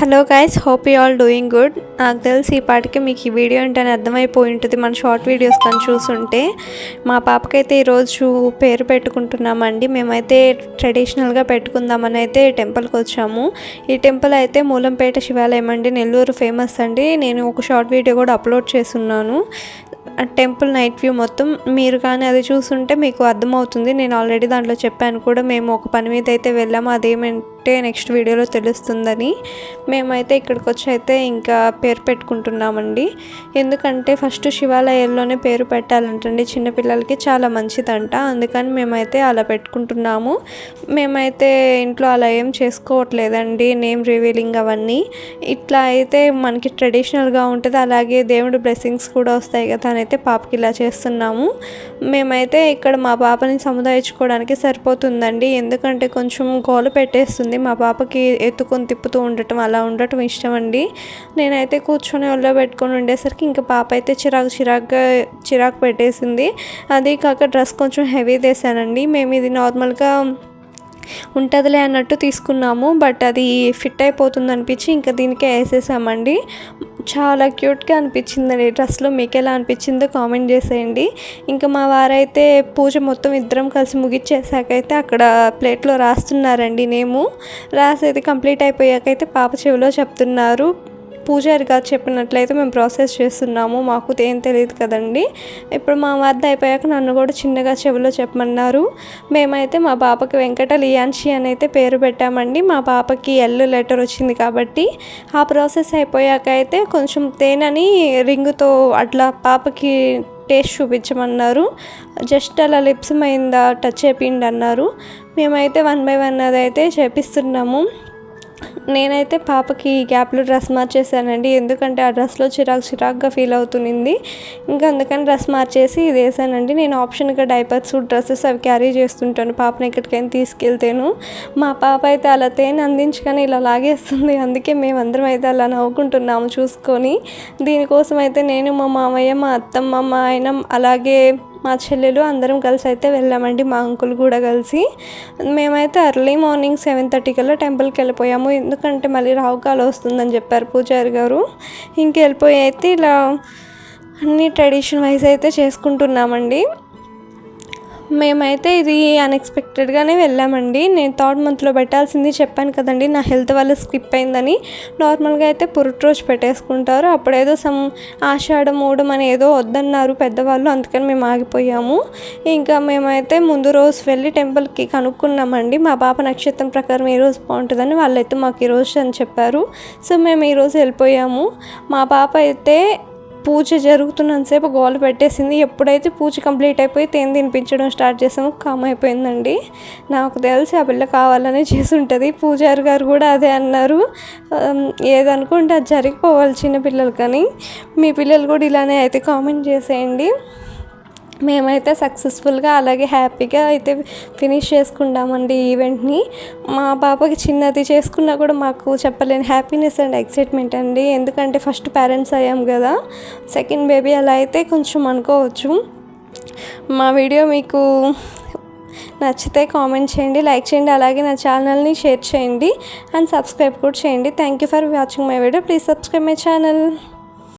Hello guys hope you all doing good నాకు తెలిసి ఈ పాటికి మీకు ఈ వీడియో ఏంటని అర్థమైపోయి ఉంటుంది మన షార్ట్ వీడియోస్ కానీ చూసుంటే. మా పాపకైతే ఈరోజు పేరు పెట్టుకుంటున్నామండి. మేమైతే ట్రెడిషనల్గా పెట్టుకుందామని అయితే టెంపుల్కి వచ్చాము. ఈ టెంపుల్ అయితే మూలంపేట శివాలయం అండి. నెల్లూరు ఫేమస్ అండి. నేను ఒక షార్ట్ వీడియో కూడా అప్లోడ్ చేస్తున్నాను. ఆ టెంపుల్ నైట్ వ్యూ మొత్తం మీరు కానీ అది చూసుంటే మీకు అర్థమవుతుంది. నేను ఆల్రెడీ దాంట్లో చెప్పాను కూడా మేము ఒక పని మీద అయితే వెళ్ళాము. అదేమంటే నెక్స్ట్ వీడియోలో తెలుస్తుందని మేమైతే ఇక్కడికి వచ్చి అయితే ఇంకా పేరు పెట్టుకుంటున్నామండి. ఎందుకంటే ఫస్ట్ శివాలయాల్లోనే పేరు పెట్టాలంటండి చిన్నపిల్లలకి చాలా మంచిదంట. అందుకని మేమైతే అలా పెట్టుకుంటున్నాము. మేమైతే ఇంట్లో అలా ఏం చేసుకోవట్లేదండి నేమ్ రివీలింగ్ అవన్నీ. ఇట్లా అయితే మనకి ట్రెడిషనల్గా ఉంటుంది అలాగే దేవుడు బ్లెస్సింగ్స్ కూడా వస్తాయి కదా అని అయితే పాపకి ఇలా చేస్తున్నాము. మేమైతే ఇక్కడ మా పాపని సముదాయించుకోవడానికి సరిపోతుందండి. ఎందుకంటే కొంచెం గోలు పెట్టేస్తుంది మా పాపకి ఎత్తుకొని తిప్పుతూ ఉండటం అలా ఉండటం ఇష్టం అండి నేనైతే కూర్చొని ఒళ్ళో పెట్టుకొని ఉండేసరికి ఇంకా పాప అయితే చిరాకు చిరాకుగా చిరాకు పెట్టేసింది. అది కాక డ్రెస్ కొంచెం హెవీ తీసానండి మేము ఇది నార్మల్గా ఉంటుందిలే అన్నట్టు తీసుకున్నాము. బట్ అది ఫిట్ అయిపోతుంది అనిపించి ఇంకా దీనికే వేసేసామండి. చాలా క్యూట్గా అనిపించిందండి. డ్రెస్లో మీకు ఎలా అనిపించిందో కామెంట్ చేసేయండి. ఇంకా మా వారైతే పూజ మొత్తం ఇద్దరం కలిసి ముగిచ్చేసాకైతే అక్కడ ప్లేట్లో రాస్తున్నారండి నేము. అయితే కంప్లీట్ అయిపోయాకైతే పాప చెవిలో చెప్తున్నారు. పూజారి గారు చెప్పినట్లయితే మేము ప్రాసెస్ చేస్తున్నాము. మాకు ఏం తెలియదు కదండి. ఇప్పుడు మా వద్ద అయిపోయాక నన్ను కూడా చిన్నగా చెవిలో చెప్పమన్నారు. మేమైతే మా పాపకి వెంకట లియాన్షి అని అయితే పేరు పెట్టామండి. మా పాపకి ఎల్లు లెటర్ వచ్చింది కాబట్టి ఆ ప్రాసెస్ అయిపోయాక అయితే కొంచెం తేనెని రింగుతో అట్లా పాపకి టేస్ట్ చూపించమన్నారు. జస్ట్ అలా లిప్స్ మైందా టచ్ చేపిండి అన్నారు. మేమైతే వన్ బై వన్ అదైతే చేపిస్తున్నాము. నేనైతే పాపకి గ్యాప్లో డ్రెస్ మార్చేసానండి ఎందుకంటే ఆ డ్రెస్లో చిరాకు చిరాకుగా ఫీల్ అవుతుంది ఇంకా అందుకని డ్రెస్ మార్చేసి ఇది వేసానండి. నేను ఆప్షన్గా డైపర్స్ డ్రెస్సెస్ అవి క్యారీ చేస్తుంటాను. పాపని ఎక్కడికైనా తీసుకెళ్తేను. మా పాప అయితే అలా తేనె అందించుకొని ఇలా లాగేస్తుంది. అందుకే మేమందరం అయితే అలా నవ్వుకుంటున్నాము చూసుకొని. దీనికోసం అయితే నేను మా మామయ్య మా అత్తమ్మ మా ఆయన అలాగే మా చెల్లెలు అందరం కలిసి అయితే వెళ్ళామండి మా అంకుల్ కూడా కలిసి. మేమైతే అర్లీ మార్నింగ్ సెవెన్ థర్టీ కల్లా టెంపుల్కి వెళ్ళిపోయాము. ఎందుకంటే మళ్ళీ రావుకాలు వస్తుందని చెప్పారు పూజారి గారు. ఇంకెళ్ళిపోయి అయితే ఇలా అన్ని ట్రెడిషన్ వైజ్ అయితే చేసుకుంటున్నామండి. మేమైతే ఇది అన్ఎక్స్పెక్టెడ్గానే వెళ్ళామండి. నేను థర్డ్ మంత్లో పెట్టాల్సింది చెప్పాను కదండి నా హెల్త్ వల్ల స్కిప్ అయిందని. నార్మల్గా అయితే పురుట్ రోజు పెట్టేసుకుంటారు. అప్పుడేదో సమ్ ఆషాఢ మూడం అని ఏదో వద్దన్నారు పెద్దవాళ్ళు అందుకని మేము ఆగిపోయాము. ఇంకా మేమైతే ముందు రోజు వెళ్ళి టెంపుల్కి కనుక్కున్నామండి. మా పాప నక్షత్రం ప్రకారం ఏ రోజు బాగుంటుందని వాళ్ళైతే మాకు ఈరోజు అని చెప్పారు. సో మేము ఈరోజు వెళ్ళిపోయాము. మా పాప అయితే పూజ జరుగుతున్నంతసేపు గోల పెట్టేసింది. ఎప్పుడైతే పూజ కంప్లీట్ అయిపోయి తేనె తినిపించడం స్టార్ట్ చేసామో కామ్ అయిపోయిందండి. నాకు తెలిసి ఆ పిల్ల కావాలనే చేసి ఉంటుంది పూజారి గారు కూడా అదే అన్నారు. ఏదనుకుంటే అది జరిగిపోవాలి చిన్నపిల్లలు కానీ. మీ పిల్లలు కూడా ఇలానే అయితే కామెంట్ చేసేయండి. మేమైతే సక్సెస్ఫుల్గా అలాగే హ్యాపీగా అయితే ఫినిష్ చేసుకుంటామండి ఈవెంట్ని మా పాపకి చిన్నది చేసుకున్నా కూడా మాకు చెప్పలేని హ్యాపీనెస్ అండ్ ఎక్సైట్మెంట్ అండి. ఎందుకంటే ఫస్ట్ పేరెంట్స్ అయ్యాం కదా. సెకండ్ బేబీ అలా అయితే కొంచెం అనుకోవచ్చు. మా వీడియో మీకు నచ్చితే కామెంట్ చేయండి లైక్ చేయండి అలాగే నా ఛానల్ని షేర్ చేయండి అండ్ సబ్స్క్రైబ్ కూడా చేయండి. Thank you for watching my video please subscribe my channel